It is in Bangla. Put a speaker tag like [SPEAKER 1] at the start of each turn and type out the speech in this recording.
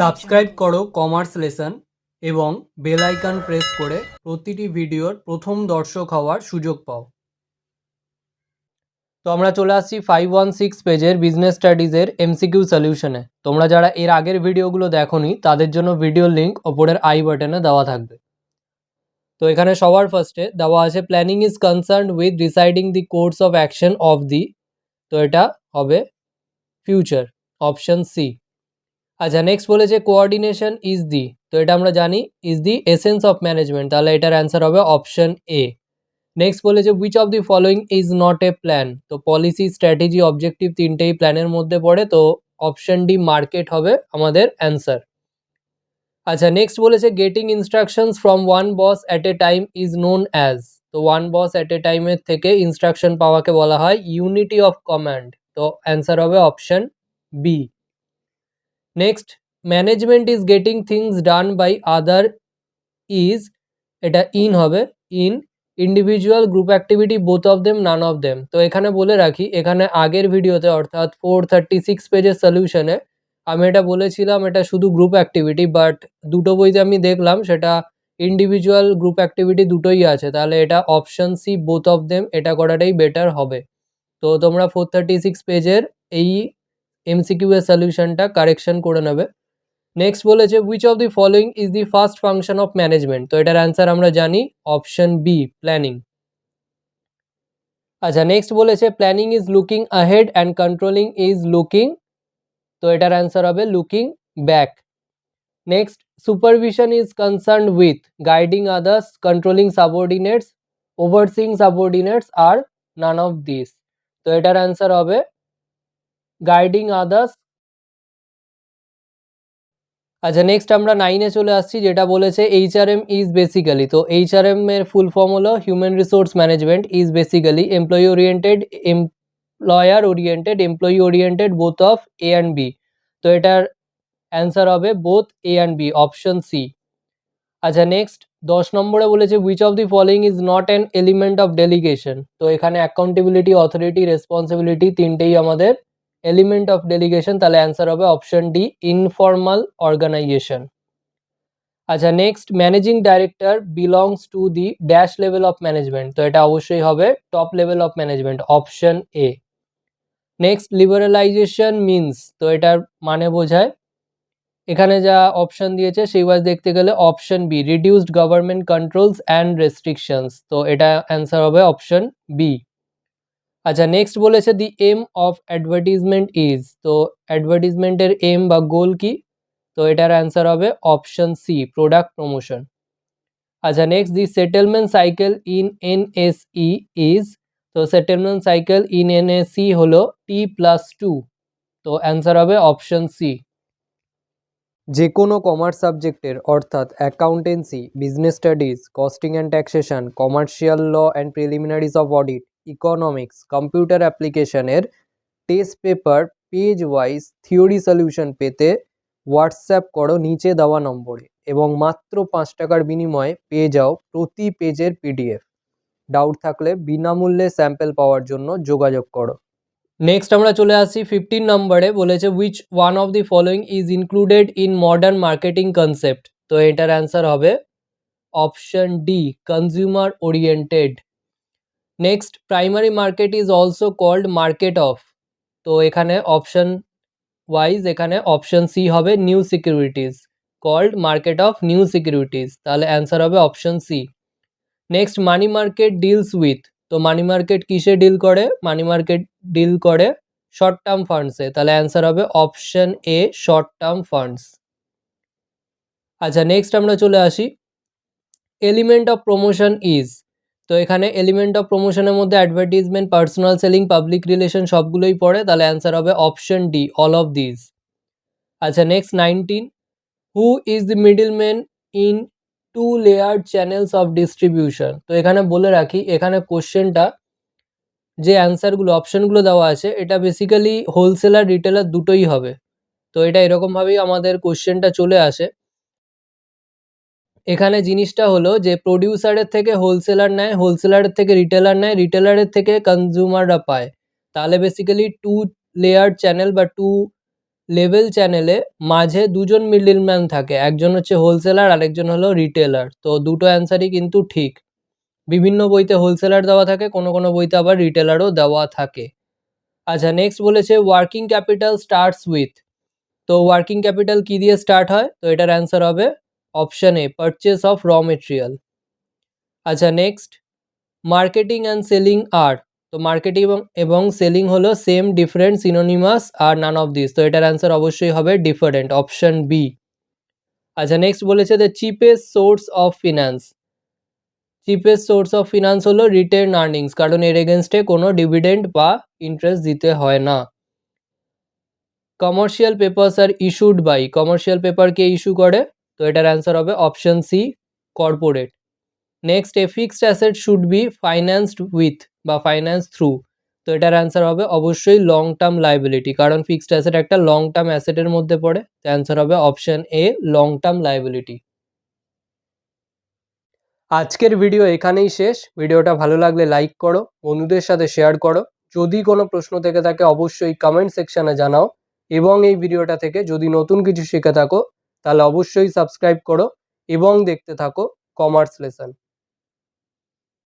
[SPEAKER 1] সাবস্ক্রাইব করো কমার্স লেসন এবং বেল আইকন প্রেস করে প্রতিটি ভিডিওর প্রথম দর্শক হওয়ার সুযোগ পাও। তো আমরা চলে আসছি ফাইভ ওয়ান সিক্স পেজের বিজনেস স্টাডিজের এমসিকিউ সলিউশনে তোমরা যারা এর আগের ভিডিওগুলো দেখোনি তাদের জন্য ভিডিও লিঙ্ক ওপরের আই বাটনে দেওয়া থাকবে। তো এখানে সবার ফার্স্টে দেওয়া আছে planning is concern with deciding the course of action of the তো এটা হবে ফিউচার অপশন সি আচ্ছা নেক্সট বলেছে কোঅর্ডিনেশন ইজ দি তো এটা আমরা জানি is the essence of management তাহলে এটার অ্যান্সার হবে অপশন এ নেক্সট বলেছে which of the following is not a plan তো পলিসি স্ট্র্যাটেজি অবজেক্টিভ তিনটেই প্ল্যানের মধ্যে পড়ে, তো অপশন ডি মার্কেট হবে আমাদের অ্যান্সার আচ্ছা নেক্সট বলেছে getting instructions from one boss at a time is known as তো ওয়ান বস অ্যাট এ টাইমের থেকে ইনস্ট্রাকশন পাওয়াকে বলা হয় ইউনিটি অফ কমান্ড তো অ্যান্সার হবে option B next management is getting things done by other is এটা ইন হবে in individual group activity both of them none of them তো এখানে বলে রাখি, এখানে আগের ভিডিওতে, অর্থাৎ ফোর থার্টি সিক্স পেজের সলিউশনে আমি এটা বলেছিলাম, এটা শুধু গ্রুপ অ্যাক্টিভিটি বাট দুটো বইতে আমি দেখলাম, সেটা ইন্ডিভিজুয়াল গ্রুপ অ্যাক্টিভিটি দুটোই আছে। তাহলে এটা option C both of them এটা করাটাই বেটার হবে। তো তোমরা ফোর থার্টি সিক্স পেজের এই এমসিকিউ এর সলিউশনটা কারেকশন করে নেবে। নেক্সট বলেছে which of the following is the first function of management তো এটার অ্যান্সার আমরা জানি অপশন বি প্ল্যানিং আচ্ছা নেক্সট বলেছে planning is looking ahead and controlling is looking তো এটার অ্যান্সার হবে looking back next supervision is concern with guiding others controlling subordinates overseeing subordinates R none of this তো এটার অ্যান্সার হবে গাইডিং আদার্স আচ্ছা নেক্সট আমরা নাইনে চলে আসছি, যেটা বলেছে এইচআরএম ইজ বেসিক্যালি তো এইচআরএম এর ফুল ফর্ম হলো human resource management is basically employee oriented employer oriented employee oriented both of A and B তো এটার অ্যান্সার হবে both A and B option C আচ্ছা নেক্সট দশ নম্বরে বলেছে which of the following is not an element of delegation তো এখানে অ্যাকাউন্টেবিলিটি অথরিটি রেসপন্সিবিলিটি তিনটেই আমাদের এলিমেন্ট অফ ডেলিগেশন তাহলে অ্যান্সার হবে অপশন ডি ইনফর্মাল অর্গানাইজেশন আচ্ছা next managing director belongs to the dash level of management তো এটা অবশ্যই হবে top level of management option A next liberalisation means তো এটার মানে বোঝায়, এখানে যা অপশন দিয়েছে সেই ওয়াজ দেখতে গেলে option B reduced government controls and restrictions তো এটা অ্যান্সার হবে অপশন বি আচ্ছা নেক্সট বলেছে the aim of advertisement is তো অ্যাডভার্টিজমেন্টের এম বা গোল কি? তো এটার অ্যান্সার হবে অপশন সি প্রোডাক্ট প্রমোশন আচ্ছা next the settlement cycle in N S E is তো settlement cycle in N S E হলো টি প্লাস টু তো অ্যান্সার হবে অপশন সি যে কোনো কমার্স সাবজেক্টের অর্থাৎ accountancy business studies costing and taxation commercial law and preliminaries of audit economics computer অ্যাপ্লিকেশনের test paper page wise theory solution পেতে হোয়াটসঅ্যাপ করো নিচে দেওয়া নম্বরে এবং মাত্র পাঁচ টাকার বিনিময়ে পেয়ে যাও প্রতি পেজের পিডিএফ ডাউট থাকলে বিনামূল্যে স্যাম্পেল পাওয়ার জন্য যোগাযোগ করো। নেক্সট আমরা চলে আসছি ফিফটিন নম্বরে, বলেছে which one of the following is included in modern marketing concept তো এটার অ্যান্সার হবে option D consumer oriented next primary market is also called market of তো এখানে অপশন ওয়াইজ এখানে অপশন সি হবে new securities called market of new securities তাহলে অ্যান্সার হবে option C next money market deals with তো মানি মার্কেট কিসে ডিল করে? মানি মার্কেট ডিল করে শর্ট টার্ম ফান্ডসে তাহলে অ্যান্সার হবে option A short term funds আচ্ছা নেক্সট আমরা চলে আসি। এলিমেন্ট অফ প্রমোশন ইজ তো এখানে এলিমেন্ট অফ প্রমোশনের মধ্যে advertisement personal selling public relation সবগুলোই পড়ে, তাহলে অ্যান্সার হবে option D all of this আচ্ছা next nineteen who is the middle man in two layer channels of distribution তো এখানে বলে রাখি, এখানে কোশ্চেনটা যে অ্যান্সারগুলো অপশনগুলো দেওয়া আছে, এটা বেসিক্যালি হোলসেলার রিটেলার দুটোই হবে। তো এটা এরকমভাবেই আমাদের কোশ্চেনটা চলে আসে। এখানে জিনিসটা হলো যে প্রডিউসারের থেকে হোলসেলার নেয় হোলসেলারের থেকে রিটেলার নেয় রিটেলারের থেকে কনজিউমাররা পায়। তাহলে বেসিক্যালি টু লেয়ার চ্যানেল বা টু লেভেল চ্যানেলে মাঝে দুজন মিডলম্যান থাকে। একজন হচ্ছে হোলসেলার আরেকজন হলো রিটেলার তো দুটো অ্যান্সারই কিন্তু ঠিক। বিভিন্ন বইতে হোলসেলার দেওয়া থাকে, কোনো কোনো বইতে আবার রিটেলারও দেওয়া থাকে। আচ্ছা নেক্সট বলেছে ওয়ার্কিং ক্যাপিটাল স্টার্টস উইথ তো ওয়ার্কিং ক্যাপিটাল কী দিয়ে স্টার্ট হয়? তো এটার অ্যান্সার হবে option purchase of raw material আচ্ছা next marketing and selling are তো মার্কেটিং এবং সেলিং হলো সেম ডিফারেন্ট সিনোনিমাস আর নান অফ দিস তো এটার অ্যান্সার অবশ্যই হবে ডিফারেন্ট অপশন বি আচ্ছা নেক্সট বলেছে the cheapest source of finance cheapest source of finance হলো রিটেন আর্নিংস কারণ এর এগেনস্টে কোনো ডিভিডেন্ড বা ইন্টারেস্ট দিতে হয় না। Commercial papers are issued by commercial paper K issue করে? তো এটার অ্যান্সার হবে option C corporate next a fixed asset should be financed with বা ফাইন্যান্স থ্রু তো এটার অ্যান্সার হবে অবশ্যই লং টার্ম লাইবিলিটি কারণ ফিক্সড অ্যাসেট একটা লং টার্ম অ্যাসেটের মধ্যে পড়ে, তো অ্যান্সার হবে option A long term liability আজকের ভিডিও এখানেই শেষ। ভিডিওটা ভালো লাগলে লাইক করো, বন্ধুদের সাথে শেয়ার করো। যদি কোনো প্রশ্ন থেকে থাকে, অবশ্যই কমেন্ট সেকশনে জানাও। এবং এই ভিডিওটা থেকে যদি নতুন কিছু শিখে থাকো তাহলে অবশ্যই সাবস্ক্রাইব করো এবং দেখতে থাকো কমার্স লেসন